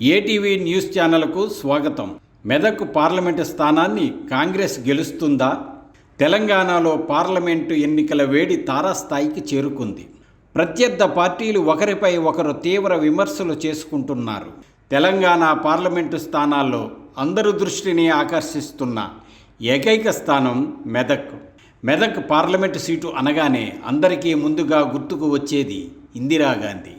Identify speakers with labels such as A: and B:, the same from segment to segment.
A: ATV news ఛానల్కు స్వాగతం. Medak parliament స్థానాన్ని కాంగ్రెస్ గెలుస్తుందా? తెలంగాణలో పార్లమెంటు ఎన్నికల వేడి తారాస్థాయికి చేరుకుంది. ప్రత్యర్థ పార్టీలు ఒకరిపై ఒకరు తీవ్ర విమర్శలు చేసుకుంటున్నారు. తెలంగాణ పార్లమెంటు స్థానాల్లో అందరు దృష్టిని ఆకర్షిస్తున్న ఏకైక స్థానం మెదక్. మెదక్ పార్లమెంటు సీటు అనగానే అందరికీ ముందుగా గుర్తుకు వచ్చేది ఇందిరాగాంధీ.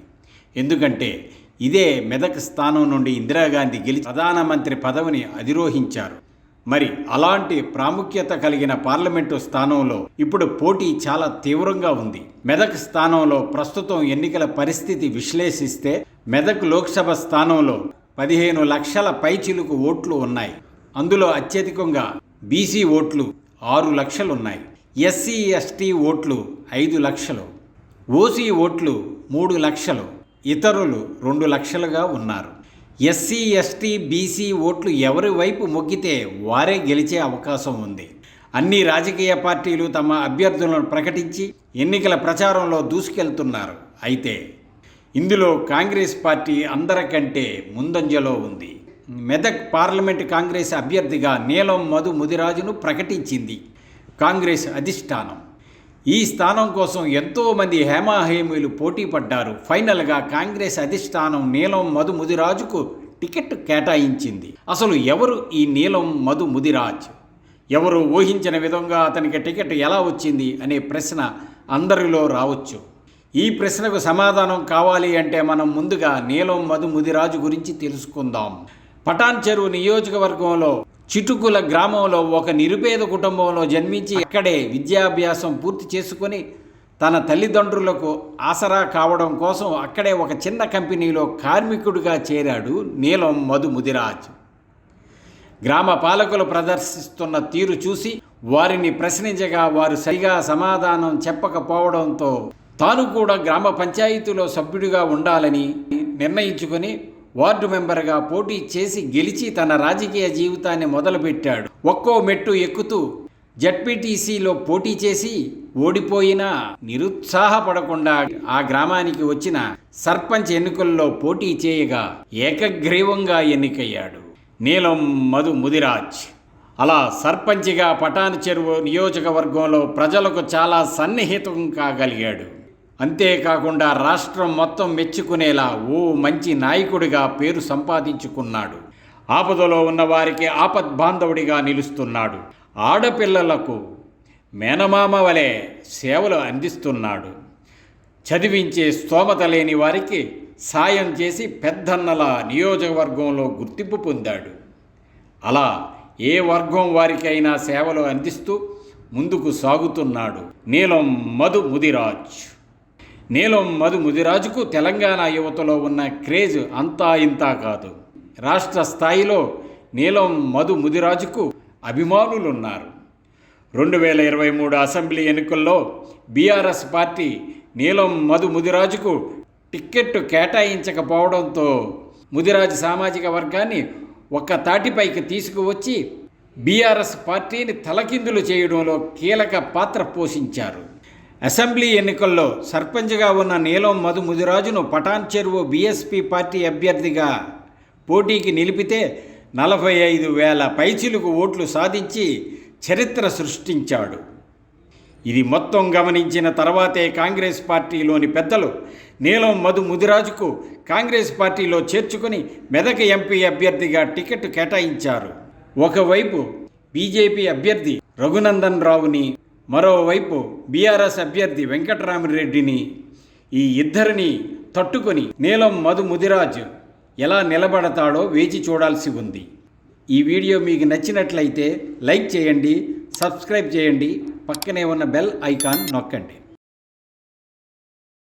A: ఎందుకంటే ఇదే మెదక్ స్థానం నుండి ఇందిరాగాంధీ గెలిచి ప్రధానమంత్రి పదవిని అధిరోహించారు. మరి అలాంటి ప్రాముఖ్యత కలిగిన పార్లమెంటు స్థానంలో ఇప్పుడు పోటీ చాలా తీవ్రంగా ఉంది. మెదక్ స్థానంలో ప్రస్తుతం ఎన్నికల పరిస్థితి విశ్లేషిస్తే మెదక్ లోక్సభ స్థానంలో పదిహేను లక్షల పైచిలుకు ఓట్లు ఉన్నాయి. అందులో అత్యధికంగా బీసీ ఓట్లు ఆరు లక్షలు ఉన్నాయి ఎస్సీ ఎస్టీ ఓట్లు ఐదు లక్షలు. ఓసీ ఓట్లు మూడు లక్షలు. ఇతరులు రెండు లక్షలుగా ఉన్నారు. ఎస్సీ ఎస్టీ బీసీ ఓట్లు ఎవరి వైపు మొగ్గితే వారే గెలిచే అవకాశం ఉంది. అన్ని రాజకీయ పార్టీలు తమ అభ్యర్థులను ప్రకటించి ఎన్నికల ప్రచారంలో దూసుకెళ్తున్నారు. అయితే ఇందులో కాంగ్రెస్ పార్టీ అందరికంటే ముందంజలో ఉంది. మెదక్ పార్లమెంట్ కాంగ్రెస్ అభ్యర్థిగా నీలం మధు ముదిరాజును ప్రకటించింది కాంగ్రెస్ అధిష్టానం. ఈ స్థానం కోసం ఎంతోమంది హేమాహేమీలు పోటీ పడ్డారు. ఫైనల్గా కాంగ్రెస్ అధిష్టానం నీలం మధు ముదిరాజుకు టికెట్ కేటాయించింది. అసలు ఎవరు ఈ నీలం మధు ముదిరాజ్ ఎవరు ఊహించిన విధంగా అతనికి టికెట్ ఎలా వచ్చింది అనే ప్రశ్న అందరిలో రావచ్చు. ఈ ప్రశ్నకు సమాధానం కావాలి అంటే మనం ముందుగా నీలం మధు ముదిరాజు గురించి తెలుసుకుందాం. పటాన్ చెరువు నియోజకవర్గంలో చిటుకుల గ్రామంలో ఒక నిరుపేద కుటుంబంలో జన్మించి అక్కడే విద్యాభ్యాసం పూర్తి చేసుకొని తన తల్లిదండ్రులకు ఆసరా కావడం కోసం అక్కడే ఒక చిన్న కంపెనీలో కార్మికుడిగా చేరాడు నీలం మధు ముదిరాజ్. గ్రామ పాలకులు ప్రదర్శిస్తున్న తీరు చూసి వారిని ప్రశ్నించగా వారు సరిగా సమాధానం చెప్పకపోవడంతో తాను కూడా గ్రామ పంచాయతీలో సభ్యుడిగా ఉండాలని నిర్ణయించుకొని వార్డు మెంబర్గా పోటీ చేసి గెలిచి తన రాజకీయ జీవితాన్ని మొదలుపెట్టాడు. ఒక్కో మెట్టు ఎక్కుతూ జడ్పీటీసీలో పోటీ చేసి ఓడిపోయినా నిరుత్సాహపడకుండా ఆ గ్రామానికి వచ్చిన సర్పంచ్ ఎన్నికల్లో పోటీ చేయగా ఏకగ్రీవంగా ఎన్నికయ్యాడు. నీలం మధు ముదిరాజ్. అలా సర్పంచిగా పటాన్ చెరువు నియోజకవర్గంలో ప్రజలకు చాలా సన్నిహితం కాగలిగాడు. అంతేకాకుండా రాష్ట్రం మొత్తం మెచ్చుకునేలా ఓ మంచి నాయకుడిగా పేరు సంపాదించుకున్నాడు. ఆపదలో ఉన్నవారికి ఆపద్ ఆపద్బాంధవుడిగా నిలుస్తున్నాడు. ఆడపిల్లలకు మేనమామ వలె సేవలు అందిస్తున్నాడు. చదివించే స్తోమత లేని వారికి సాయం చేసి పెద్దన్నల నియోజకవర్గంలో గుర్తింపు పొందాడు. అలా ఏ వర్గం వారికైనా సేవలు అందిస్తూ ముందుకు సాగుతున్నాడు. నీలం మధు ముదిరాజ్. నీలం మధు ముదిరాజుకు తెలంగాణ యువతలో ఉన్న క్రేజ్ అంతా ఇంతా కాదు. రాష్ట్ర స్థాయిలో నీలం మధు ముదిరాజుకు అభిమానులున్నారు. రెండు వేల ఇరవై మూడు అసెంబ్లీ ఎన్నికల్లో బీఆర్ఎస్ పార్టీ నీలం మధు ముదిరాజుకు టిక్కెట్టు కేటాయించకపోవడంతో ముదిరాజు సామాజిక వర్గాన్ని ఒక్క తాటిపైకి తీసుకువచ్చి బీఆర్ఎస్ పార్టీని తలకిందులు చేయడంలో కీలక పాత్ర పోషించారు. అసెంబ్లీ ఎన్నికల్లో సర్పంచ్గా ఉన్న నీలం మధు ముదిరాజును పటాన్ చెరువు బీఎస్పీ పార్టీ అభ్యర్థిగా పోటీకి నిలిపితే నలభై ఐదు వేల పైచిలుకు ఓట్లు సాధించి చరిత్ర సృష్టించాడు. ఇది మొత్తం గమనించిన తర్వాతే కాంగ్రెస్ పార్టీలోని పెద్దలు నీలం మధు ముదిరాజుకు కాంగ్రెస్ పార్టీలో చేర్చుకొని మెదక్ ఎంపీ అభ్యర్థిగా టికెట్ కేటాయించారు. ఒకవైపు బీజేపీ అభ్యర్థి రఘునందన్ రావుని మరోవైపు బీఆర్ఎస్ అభ్యర్థి వెంకటరామిరెడ్డిని ఈ ఇద్దరిని తట్టుకొని నీలం మధు ముదిరాజ్ ఎలా నిలబడతాడో వేచి చూడాల్సి ఉంది. ఈ వీడియో మీకు నచ్చినట్లయితే లైక్ చేయండి సబ్స్క్రైబ్ చేయండి పక్కనే ఉన్న బెల్ ఐకాన్ నొక్కండి.